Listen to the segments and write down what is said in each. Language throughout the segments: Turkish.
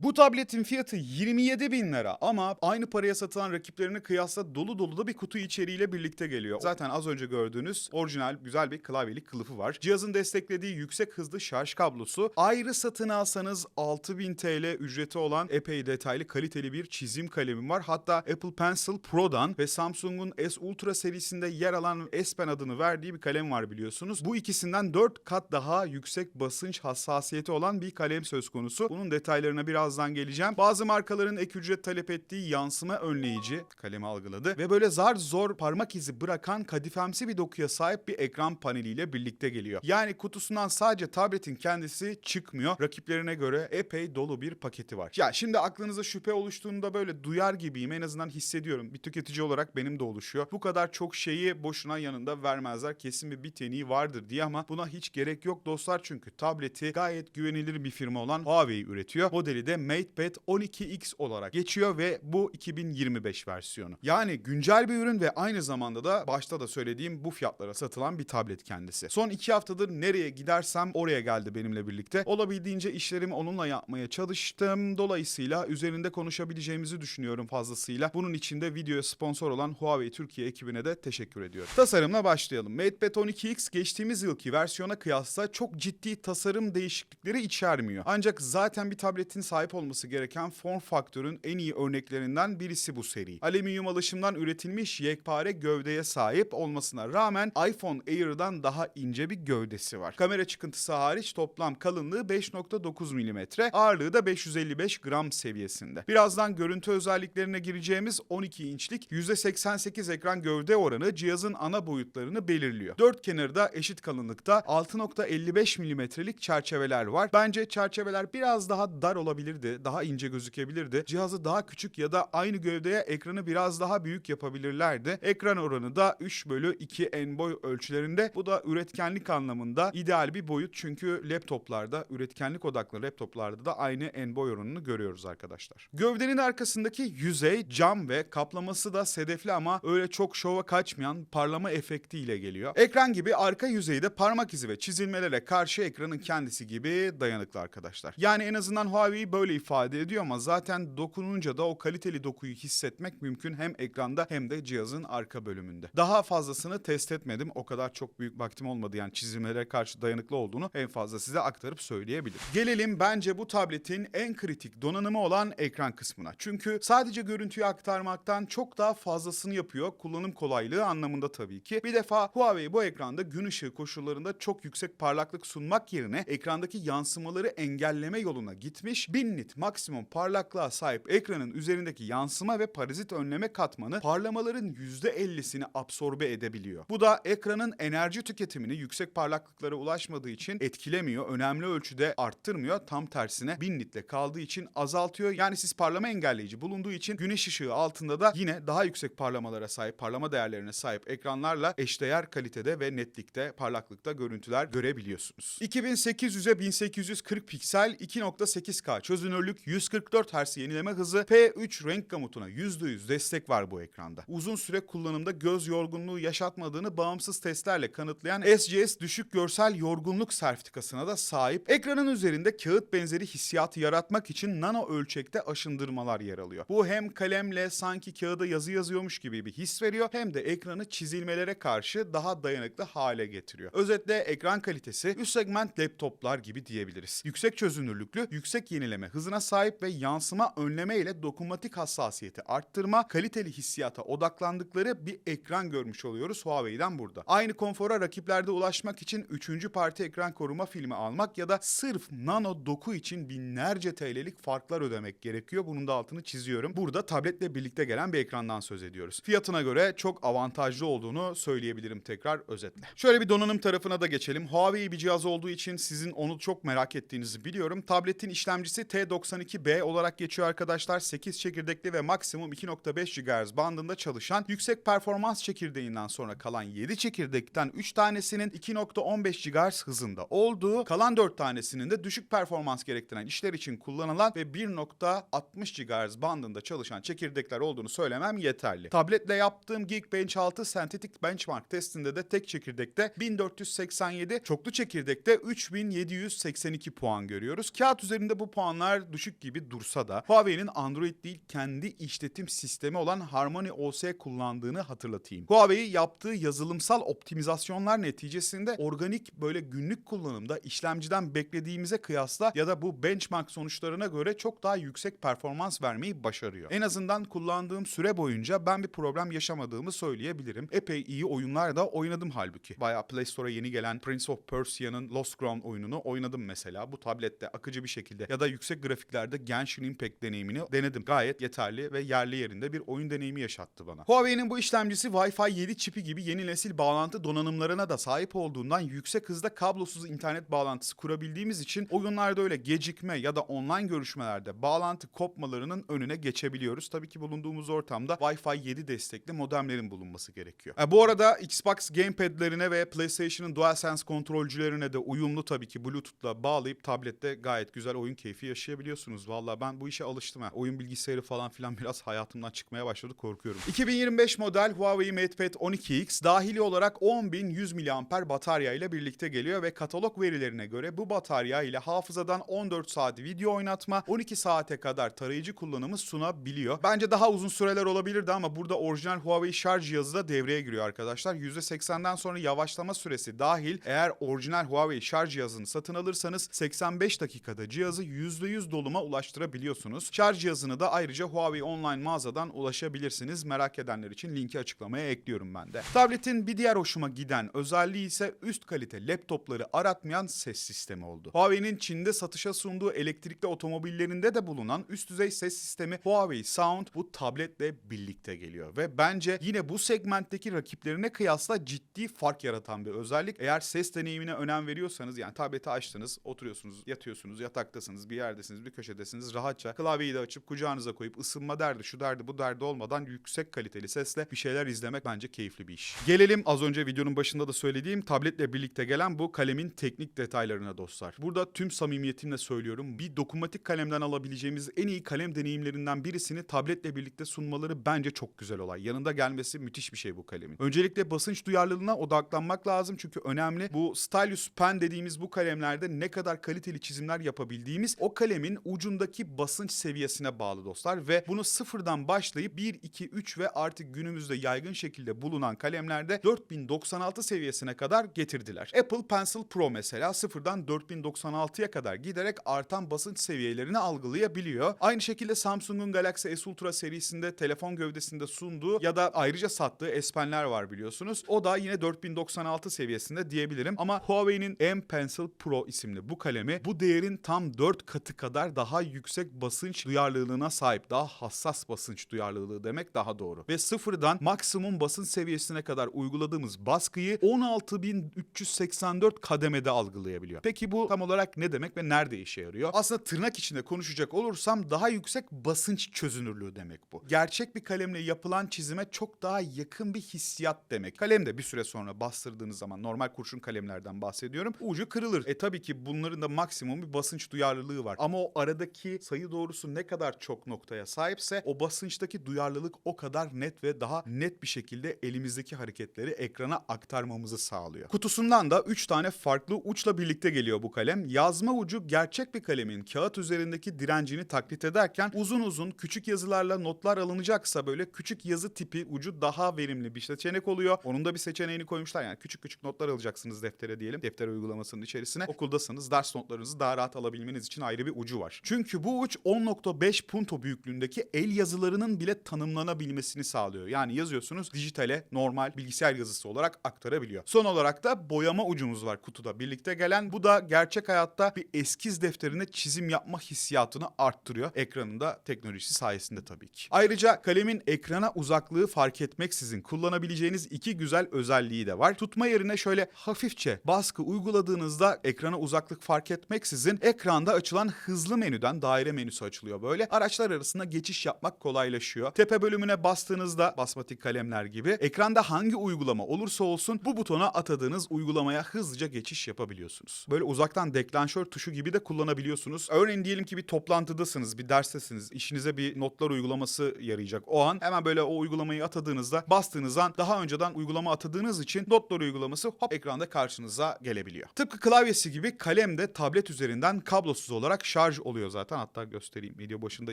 Bu tabletin fiyatı 27 bin lira ama aynı paraya satılan rakiplerine kıyasla dolu dolu da bir kutu içeriğiyle birlikte geliyor. Zaten az önce gördüğünüz orijinal güzel bir klavyeli kılıfı var. Cihazın desteklediği yüksek hızlı şarj kablosu ayrı satın alsanız 6000 TL ücreti olan epey detaylı kaliteli bir çizim kalemi var. Hatta Apple Pencil Pro'dan ve Samsung'un S Ultra serisinde yer alan S Pen adını verdiği bir kalem var biliyorsunuz. Bu ikisinden 4 kat daha yüksek basınç hassasiyeti olan bir kalem söz konusu. Bunun detaylarına birazdan geleceğim. Bazı markaların ek ücret talep ettiği yansıma önleyici kalemi algıladı ve böyle zar zor parmak izi bırakan kadifemsi bir dokuya sahip bir ekran paneliyle birlikte geliyor. Yani kutusundan sadece tabletin kendisi çıkmıyor. Rakiplerine göre epey dolu bir paketi var. Ya şimdi aklınıza şüphe oluştuğunda böyle duyar gibiyim. En azından hissediyorum. Bir tüketici olarak benim de oluşuyor. Bu kadar çok şeyi boşuna yanında vermezler. Kesin bir biteniği vardır diye ama buna hiç gerek yok dostlar. Çünkü tableti gayet güvenilir bir firma olan Huawei üretiyor. Modeli de MatePad 12X olarak geçiyor ve bu 2025 versiyonu. Yani güncel bir ürün ve aynı zamanda da başta da söylediğim bu fiyatlara satılan bir tablet kendisi. Son iki haftadır nereye gidersem oraya geldi benimle birlikte. Olabildiğince işlerimi onunla yapmaya çalıştım. Dolayısıyla üzerinde konuşabileceğimizi düşünüyorum fazlasıyla. Bunun için de videoya sponsor olan Huawei Türkiye ekibine de teşekkür ediyorum. Tasarımla başlayalım. MatePad 12X geçtiğimiz yılki versiyona kıyasla çok ciddi tasarım değişiklikleri içermiyor. Ancak zaten bir tabletin sahip olması gereken form faktörün en iyi örneklerinden birisi bu seri. Alüminyum alışımdan üretilmiş yekpare gövdeye sahip olmasına rağmen iPhone Air'dan daha ince bir gövdesi var. Kamera çıkıntısı hariç toplam kalınlığı 5.9 mm, ağırlığı da 555 gram seviyesinde. Birazdan görüntü özelliklerine gireceğimiz 12 inçlik %88 ekran gövde oranı cihazın ana boyutlarını belirliyor. Dört kenarda eşit kalınlıkta 6.55 milimetrelik çerçeveler var. Bence çerçeveler biraz daha dar olabilirdi, daha ince gözükebilirdi. Cihazı daha küçük ya da aynı gövdeye ekranı biraz daha büyük yapabilirlerdi. Ekran oranı da 3 bölü 2 en boy ölçülerinde. Bu da üretkenlik anlamında ideal bir boyut çünkü laptoplarda, üretkenlik odaklı laptoplarda da aynı en boy oranını görüyoruz arkadaşlar. Gövdenin arkasındaki yüzey cam ve kaplaması da sedefli ama öyle çok şova kaçmayan parlama efektiyle geliyor. Ekran gibi arka yüzeyde parmak izi ve çizilmelere karşı ekranın kendisi gibi dayanıklı arkadaşlar. Yani en azından Huawei böyle ifade ediyor ama zaten dokununca da o kaliteli dokuyu hissetmek mümkün hem ekranda hem de cihazın arka bölümünde. Daha fazlasını test etmedim. O kadar çok büyük vaktim olmadı yani çizimlere karşı dayanıklı olduğunu en fazla size aktarıp söyleyebilirim. Gelelim bence bu tabletin en kritik donanımı olan ekran kısmına. Çünkü sadece görüntüyü aktarmaktan çok daha fazlasını yapıyor. Kullanım kolaylığı anlamında tabii ki. Bir defa Huawei bu ekranda gün ışığı koşullarında çok yüksek parlaklık sunmak yerine ekrandaki yansımaları engelleme yoluna gitmiş. 1000 nit maksimum parlaklığa sahip ekranın üzerindeki yansıma ve parazit önleme katmanı parlamaların %50'sini absorbe edebiliyor. Bu da ekranın enerji tüketimini yüksek parlaklıklara ulaşmadığı için etkilemiyor. Önemli ölçüde arttırmıyor. Tam tersine 1000 nitle kaldığı için azaltıyor. Yani siz parlama engelleyici bulunduğu için güneş ışığı altında da yine daha yüksek parlamalara sahip, parlama değerlerine sahip ekranlarla eşdeğer kalitede ve netlikte, parlaklıkta görüntüler görebiliyorsunuz. 2800'e 1840 piksel 2.8K çözünürlük 144 Hz yenileme hızı P3 renk gamutuna %100 destek var bu ekranda. Uzun süre kullanımda göz yorgunluğu yaşatmadığını bağımsız testlerle kanıtlayan SGS düşük görsel yorgunluk sertifikasına da sahip. Ekranın üzerinde kağıt benzeri hissiyatı yaratmak için nano ölçekte aşındırmalar yer alıyor. Bu hem kalemle sanki kağıda yazı yazıyormuş gibi bir his veriyor hem de ekranı çizilmelere karşı daha dayanıklı hale getiriyor. Özetle ekran kalitesi üst segment laptoplar gibi diyebiliriz. Yüksek çözünürlüklü, yüksek yenileme hızına sahip ve yansıma önleme ile dokunmatik hassasiyeti arttırma, kaliteli hissiyata odaklandıkları bir ekran görmüş oluyoruz Huawei'den burada. Aynı konfora rakiplerde ulaşmak için 3. parti ekran koruma filmi almak ya da sırf nano doku için binlerce TL'lik farklar ödemek gerekiyor. Bunun da altını çiziyorum. Burada tabletle birlikte gelen bir ekrandan söz ediyoruz. Fiyatına göre çok avantajlı olduğunu söyleyebilirim tekrar özetle. Şöyle bir donanım tarafına da geçelim. Huawei bir cihaz olduğu için sizin onu çok merak ettiğinizi biliyorum. Tabletin işlemcisi T92B olarak geçiyor arkadaşlar. 8 çekirdekli ve maksimum 2.5 GHz bandında çalışan yüksek performans çekirdeğinden sonra kalan 7 çekirdekten 3 tanesinin 2.15 GHz hızında olduğu, kalan 4 tanesinin de düşük performans gerektiren işler için kullanılan ve 1.60 GHz bandında çalışan çekirdekler olduğunu söylemem yeterli. Tabletle yaptığım Geekbench 6 Synthetic Benchmark testinde de tek çekirdekte 1487, çoklu çekirdekte 3782 puan görüyoruz. Kağıt üzerinde bu puanlar puanlar düşük gibi dursa da Huawei'nin Android değil kendi işletim sistemi olan Harmony OS kullandığını hatırlatayım. Huawei yaptığı yazılımsal optimizasyonlar neticesinde organik böyle günlük kullanımda işlemciden beklediğimize kıyasla ya da bu benchmark sonuçlarına göre çok daha yüksek performans vermeyi başarıyor. En azından kullandığım süre boyunca ben bir problem yaşamadığımı söyleyebilirim. Epey iyi oyunlar da oynadım halbuki. Bayağı Play Store'a yeni gelen Prince of Persia'nın Lost Crown oyununu oynadım mesela. Bu tablette akıcı bir şekilde ya da yüksek grafiklerde Genshin Impact deneyimini denedim. Gayet yeterli ve yerli yerinde bir oyun deneyimi yaşattı bana. Huawei'nin bu işlemcisi Wi-Fi 7 çipi gibi yeni nesil bağlantı donanımlarına da sahip olduğundan yüksek hızda kablosuz internet bağlantısı kurabildiğimiz için oyunlarda öyle gecikme ya da online görüşmelerde bağlantı kopmalarının önüne geçebiliyoruz. Tabii ki bulunduğumuz ortamda Wi-Fi 7 destekli modemlerin bulunması gerekiyor. E, bu arada Xbox gamepad'lerine ve PlayStation'ın DualSense kontrolcülerine de uyumlu tabii ki Bluetooth'la bağlayıp tablette gayet güzel oyun keyfi yaşayabiliyorsunuz. Valla ben bu işe alıştım ha. Oyun bilgisayarı falan filan biraz hayatımdan çıkmaya başladı korkuyorum. 2025 model Huawei MatePad 12X dahili olarak 10.100 mAh batarya ile birlikte geliyor ve katalog verilerine göre bu batarya ile hafızadan 14 saat video oynatma, 12 saate kadar tarayıcı kullanımı sunabiliyor. Bence daha uzun süreler olabilirdi ama burada orijinal Huawei şarj cihazı da devreye giriyor arkadaşlar. %80'den sonra yavaşlama süresi dahil eğer orijinal Huawei şarj cihazını satın alırsanız 85 dakikada cihazı %100 doluma ulaştırabiliyorsunuz. Şarj cihazını da ayrıca Huawei online mağazadan ulaşabilirsiniz. Merak edenler için linki açıklamaya ekliyorum ben de. Tabletin bir diğer hoşuma giden özelliği ise üst kalite laptopları aratmayan ses sistemi oldu. Huawei'nin Çin'de satışa sunduğu elektrikli otomobillerinde de bulunan üst düzey ses sistemi Huawei Sound bu tabletle birlikte geliyor ve bence yine bu segmentteki rakiplerine kıyasla ciddi fark yaratan bir özellik. Eğer ses deneyimine önem veriyorsanız yani tableti açtınız, oturuyorsunuz, yatıyorsunuz, yataktasınız, bir yerdesiniz, bir köşedesiniz rahatça klavyeyi de açıp kucağınıza koyup ısınma derdi, şu derdi, bu derdi olmadan yüksek kaliteli sesle bir şeyler izlemek bence keyifli bir iş. Gelelim az önce videonun başında da söylediğim tabletle birlikte gelen bu kalemin teknik detaylarına dostlar. Burada tüm samimiyetimle söylüyorum. Bir dokunmatik kalemden alabileceğimiz en iyi kalem deneyimlerinden birisini tabletle birlikte sunmaları bence çok güzel olay. Yanında gelmesi müthiş bir şey bu kalemin. Öncelikle basınç duyarlılığına odaklanmak lazım çünkü önemli. Bu stylus pen dediğimiz bu kalemlerde ne kadar kaliteli çizimler yapabildiğimiz o kalemin ucundaki basınç seviyesine bağlı dostlar ve bunu sıfırdan başlayıp 1, 2, 3 ve artık günümüzde yaygın şekilde bulunan kalemlerde 4096 seviyesine kadar getirdiler. Apple Pencil Pro mesela sıfırdan 4096'ya kadar giderek artan basınç seviyelerini algılayabiliyor. Aynı şekilde Samsung'un Galaxy S Ultra serisinde telefon gövdesinde sunduğu ya da ayrıca sattığı S Pen'ler var biliyorsunuz. O da yine 4096 seviyesinde diyebilirim ama Huawei'nin M Pencil Pro isimli bu kalemi bu değerin tam 4 katı kadar daha yüksek basınç duyarlılığına sahip. Daha hassas basınç duyarlılığı demek daha doğru. Ve sıfırdan maksimum basınç seviyesine kadar uyguladığımız baskıyı 16384 kademede algılayabiliyor. Peki bu tam olarak ne demek ve nerede işe yarıyor? Aslında tırnak içinde konuşacak olursam daha yüksek basınç çözünürlüğü demek bu. Gerçek bir kalemle yapılan çizime çok daha yakın bir hissiyat demek. Kalem de bir süre sonra bastırdığınız zaman normal kurşun kalemlerden bahsediyorum. Ucu kırılır. E tabii ki bunların da maksimum bir basınç duyarlılığı var. Ama o aradaki sayı doğrusu ne kadar çok noktaya sahipse o basınçtaki duyarlılık o kadar net ve daha net bir şekilde elimizdeki hareketleri ekrana aktarmamızı sağlıyor. Kutusundan da 3 tane farklı uçla birlikte geliyor bu kalem. Yazma ucu gerçek bir kalemin kağıt üzerindeki direncini taklit ederken uzun uzun küçük yazılarla notlar alınacaksa böyle küçük yazı tipi ucu daha verimli bir seçenek oluyor. Onun da bir seçeneğini koymuşlar yani küçük küçük notlar alacaksınız deftere diyelim. Defter uygulamasının içerisine. Okuldasınız ders notlarınızı daha rahat alabilmeniz için ayrı bir ucu var. Çünkü bu uç 10.5 punto büyüklüğündeki el yazılarının bile tanımlanabilmesini sağlıyor. Yani yazıyorsunuz dijitale normal bilgisayar yazısı olarak aktarabiliyor. Son olarak da boyama ucumuz var kutuda birlikte gelen. Bu da gerçek hayatta bir eskiz defterine çizim yapma hissiyatını arttırıyor. Ekranında teknolojisi sayesinde tabii ki. Ayrıca kalemin ekrana uzaklığı fark etmeksizin kullanabileceğiniz iki güzel özelliği de var. Tutma yerine şöyle hafifçe baskı uyguladığınızda ekrana uzaklık fark etmeksizin ekranda açılan hızlı menüden daire menüsü açılıyor böyle. Araçlar arasında geçiş yapmak kolaylaşıyor. Tepe bölümüne bastığınızda basmatik kalemler gibi ekranda hangi uygulama olursa olsun bu butona atadığınız uygulamaya hızlıca geçiş yapabiliyorsunuz. Böyle uzaktan deklanşör tuşu gibi de kullanabiliyorsunuz. Örneğin diyelim ki bir toplantıdasınız, bir derstesiniz. işinize bir notlar uygulaması yarayacak. O an hemen böyle o uygulamayı atadığınızda bastığınız an daha önceden uygulama atadığınız için notlar uygulaması hop ekranda karşınıza gelebiliyor. Tıpkı klavyesi gibi kalem de tablet üzerinden kablosuz olarak şarj oluyor zaten. Hatta göstereyim. Video başında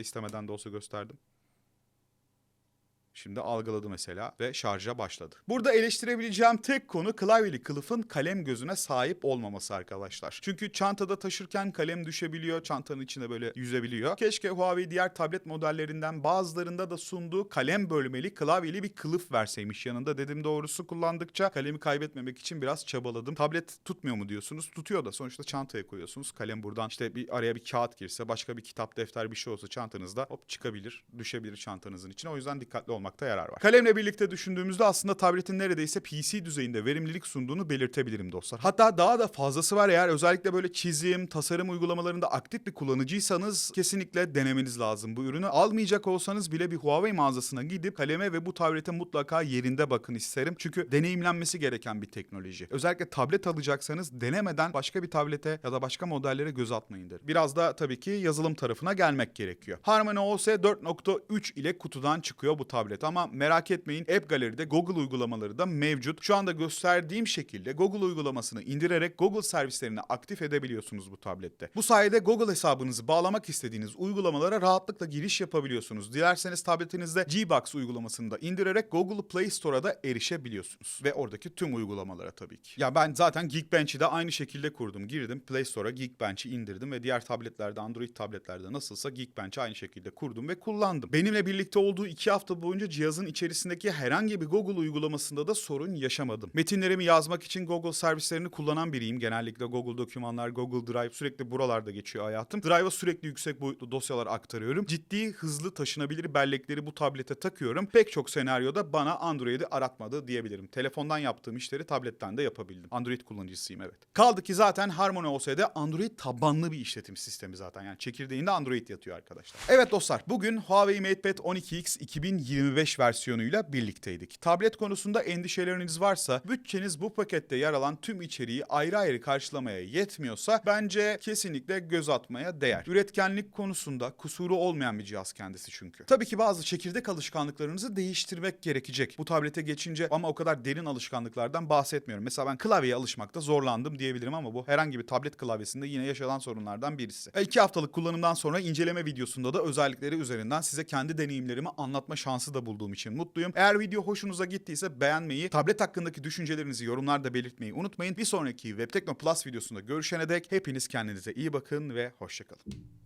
istemeden de olsa gösterdim. Şimdi algıladı mesela ve şarja başladı. Burada eleştirebileceğim tek konu klavyeli kılıfın kalem gözüne sahip olmaması arkadaşlar. Çünkü çantada taşırken kalem düşebiliyor, çantanın içinde böyle yüzebiliyor. Keşke Huawei diğer tablet modellerinden bazılarında da sunduğu kalem bölmeli klavyeli bir kılıf verseymiş yanında. Dedim doğrusu kullandıkça kalemi kaybetmemek için biraz çabaladım. Tablet tutmuyor mu diyorsunuz? Tutuyor da sonuçta çantaya koyuyorsunuz. Kalem buradan işte bir araya bir kağıt girse, başka bir kitap, defter bir şey olsa çantanızda hop çıkabilir, düşebilir çantanızın içine. O yüzden dikkatli olmakta yarar var. Kalemle birlikte düşündüğümüzde aslında tabletin neredeyse PC düzeyinde verimlilik sunduğunu belirtebilirim dostlar. Hatta daha da fazlası var eğer özellikle böyle çizim, tasarım uygulamalarında aktif bir kullanıcıysanız kesinlikle denemeniz lazım bu ürünü. Almayacak olsanız bile bir Huawei mağazasına gidip kaleme ve bu tablete mutlaka yerinde bakın isterim. Çünkü deneyimlenmesi gereken bir teknoloji. Özellikle tablet alacaksanız denemeden başka bir tablete ya da başka modellere göz atmayın derim. Biraz da tabii ki yazılım tarafına gelmek gerekiyor. Harmony OS 4.3 ile kutudan çıkıyor bu tablet ama merak etmeyin App Gallery'de Google uygulamaları da mevcut. Şu anda gösterdiğim şekilde Google uygulamasını indirerek Google servislerini aktif edebiliyorsunuz bu tablette. Bu sayede Google hesabınızı bağlamak istediğiniz uygulamalara rahatlıkla giriş yapabiliyorsunuz. Dilerseniz tabletinizde Gbox uygulamasını da indirerek Google Play Store'a da erişebiliyorsunuz. Ve oradaki tüm uygulamalara tabii ki. Ya ben zaten Geekbench'i de aynı şekilde kurdum. Girdim Play Store'a Geekbench'i indirdim ve diğer tabletlerde Android tabletlerde nasılsa Geekbench'i aynı şekilde kurdum ve kullandım. Benimle birlikte olduğu iki hafta boyunca cihazın içerisindeki herhangi bir Google uygulamasında da sorun yaşamadım. Metinlerimi yazmak için Google servislerini kullanan biriyim. Genellikle Google dokümanlar, Google Drive sürekli buralarda geçiyor hayatım. Drive'a sürekli yüksek boyutlu dosyalar aktarıyorum. Ciddi, hızlı taşınabilir bellekleri bu tablete takıyorum. Pek çok senaryoda bana Android'i aratmadı diyebilirim. Telefondan yaptığım işleri tabletten de yapabildim. Android kullanıcısıyım evet. Kaldı ki zaten Harmony OS'de Android tabanlı bir işletim sistemi zaten. Yani çekirdeğinde Android yatıyor arkadaşlar. Evet dostlar bugün Huawei MatePad 12X 2025 versiyonuyla birlikteydik. Tablet konusunda endişeleriniz varsa bütçeniz bu pakette yer alan tüm içeriği ayrı ayrı karşılamaya yetmiyorsa bence kesinlikle göz atmaya değer. Üretkenlik konusunda kusuru olmayan bir cihaz kendisi çünkü. Tabii ki bazı çekirdek alışkanlıklarınızı değiştirmek gerekecek. Bu tablete geçince ama o kadar derin alışkanlıklardan bahsetmiyorum. Mesela ben klavyeye alışmakta zorlandım diyebilirim ama bu herhangi bir tablet klavyesinde yine yaşanan sorunlardan birisi. E, iki haftalık kullanımdan sonra inceleme videosunda da özellikleri üzerinden size kendi deneyimlerimi anlatma şansı da bulduğum için mutluyum. Eğer video hoşunuza gittiyse beğenmeyi, tablet hakkındaki düşüncelerinizi yorumlarda belirtmeyi unutmayın. Bir sonraki Web Tekno Plus videosunda görüşene dek hepiniz kendinize iyi bakın ve hoşçakalın.